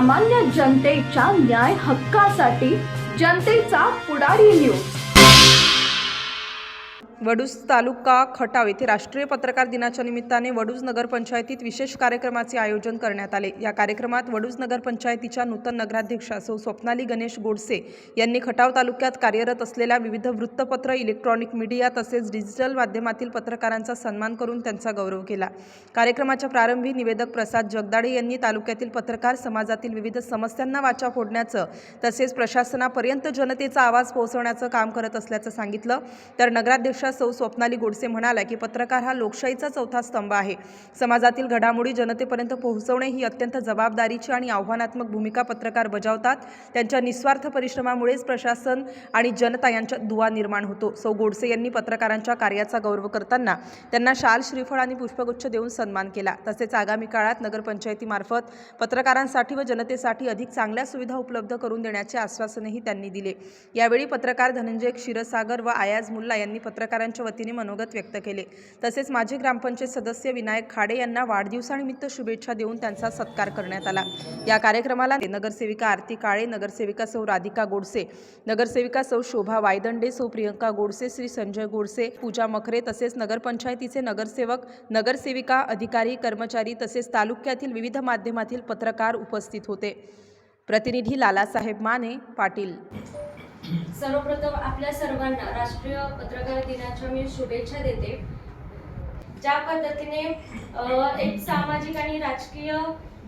सामान्य जनतेच्या न्याय हक्कासाठी जनतेचा पुढारी न्यूज वडूज तालुका खटाव येथे राष्ट्रीय पत्रकार दिनाच्या निमित्ताने वडूज नगरपंचायतीत विशेष कार्यक्रमाचे आयोजन करण्यात आले. या कार्यक्रमात वडूज नगरपंचायतीच्या नूतन नगराध्यक्षा सौ स्वप्नाली गणेश गोडसे यांनी खटाव तालुक्यात कार्यरत असलेल्या विविध वृत्तपत्र इलेक्ट्रॉनिक मीडिया तसेच डिजिटल माध्यमातील पत्रकारांचा सन्मान करून त्यांचा गौरव केला. कार्यक्रमाच्या प्रारंभी निवेदक प्रसाद जगदाडे यांनी तालुक्यातील पत्रकार समाजातील विविध समस्यांना वाचा फोडण्याचं तसेच प्रशासनापर्यंत जनतेचा आवाज पोहोचवण्याचं काम करत असल्याचं सांगितलं. तर नगराध्यक्षा सौ स्वप्नाली गोडसे म्हणाल्या की पत्रकार हा लोकशाहीचा चौथा स्तंभ आहे. समाजातील घडामोडी जनतेपर्यंत पोहोचवणे ही अत्यंत जबाबदारीची आणि आव्हानात्मक भूमिका पत्रकार बजावतात. त्यांच्या निस्वार्थ परिश्रमामुळेच प्रशासन आणि जनता यांच्यात दुवा निर्माण होतो. सौ गोडसे यांनी पत्रकारांच्या कार्याचा गौरव करताना त्यांना शाल श्रीफळ आणि पुष्पगुच्छ देऊन सन्मान केला. तसेच आगामी काळात नगरपंचायतीमार्फत पत्रकारांसाठी व जनतेसाठी अधिक चांगल्या सुविधा उपलब्ध करून देण्याचे आश्वासनही त्यांनी दिले. यावेळी पत्रकार धनंजय क्षीरसागर व आयाज मुल्ला यांनी पत्रकार पत्रकारांच्या वतीने मनोगत व्यक्त केले. तसेच माजी ग्रामपंचायत सदस्य विनायक खाडे यांना वाढदिवसानिमित्त शुभेच्छा देऊन त्यांचा सत्कार करण्यात आला. या कार्यक्रमाला नगरसेविका आरती काळे नगरसेविका सौ राधिका गोडसे नगरसेविका सौ शोभा वायदंडे सौ प्रियंका गोडसे श्री संजय गोडसे पूजा मखरे तसेच नगरपंचायतीचे नगरसेवक नगरसेविका अधिकारी कर्मचारी तसेच तालुक्यातील विविध माध्यमातील पत्रकार उपस्थित होते. प्रतिनिधी लालासाहेब माने पाटील. सर्वप्रथम आपल्या सर्वांना राष्ट्रीय पत्रकार दिनाच्या मी शुभेच्छा देते. ज्या पद्धतीने एक सामाजिक आणि राजकीय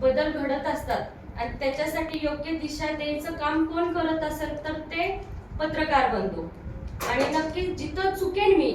बदल घडत असतात आणि त्याच्यासाठी योग्य दिशा द्यायचं काम कोण करत असेल तर ते पत्रकार बनतो. आणि नक्कीच जिथं चुकेन मी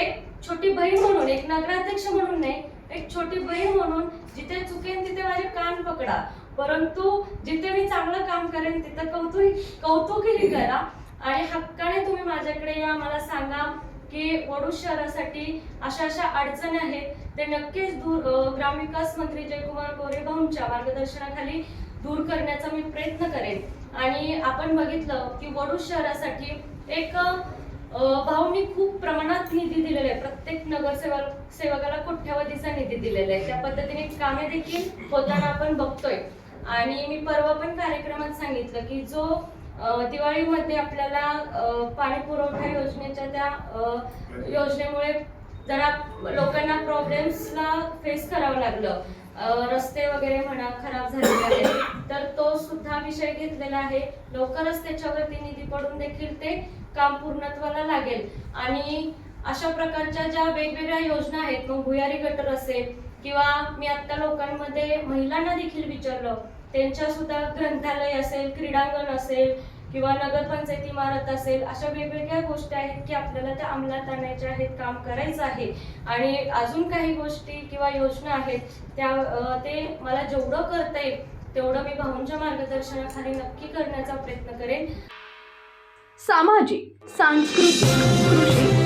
एक छोटी बहीण म्हणून एक नगराध्यक्ष म्हणून नाही एक छोटी बहीण म्हणून जिथे चुकेन तिथे माझे कान पकडा. परंतु जिथे मी चांगलं काम करेन तिथं कौतुक कौतुकही करा. आणि हक्काने तुम्ही माझ्याकडे या. मला सांगा की वडू शहरासाठी अशा अशा अडचणी आहेत. ते नक्कीच दूर ग्रामविकास मंत्री जयकुमार गोरे भाऊंच्या मार्गदर्शनाखाली दूर करण्याचा मी प्रयत्न करेन. आणि आपण बघितलं की वडू शहरासाठी एक भाऊंनी खूप प्रमाणात निधी दिलेला आहे. प्रत्येक नगरसेवक सेवकाला कोट्यावधीचा निधी दिलेला आहे. त्या पद्धतीने कामे देखील होताना आपण बघतोय. आणि मी परवा पण कार्यक्रमात सांगितलं की जो दिवाळीमध्ये आपल्याला पाणी पुरवठा योजनेच्या त्या योजनेमुळे जरा लोकांना प्रॉब्लेम्सला फेस करावं लागलं. रस्ते वगैरे म्हणा खराब झालेले आहेत तर तो सुद्धा विषय घेतलेला आहे. लवकरच त्याच्यावरती निधी पडून देखील ते काम पूर्णत्वाला लागेल. आणि अशा प्रकारच्या ज्या वेगवेगळ्या योजना आहेत मग भुयारी गटर असेल किंवा मी आता लोकांमध्ये महिलांना देखील विचारलं त्यांच्या सुद्धा ग्रंथालय असेल क्रीडांगण असेल किंवा नगरपंचायत इमारत असेल अशा वेगवेगळ्या गोष्टी आहेत की आपल्याला त्या अंमलात आणायच्या आहेत काम करायचं आहे. आणि अजून काही गोष्टी किंवा योजना आहेत त्या ते मला जेवढं करता येईल तेवढं मी भाऊंच्या मार्गदर्शनाखाली नक्की करण्याचा प्रयत्न करेन. सामाजिक सांस्कृतिक कृषी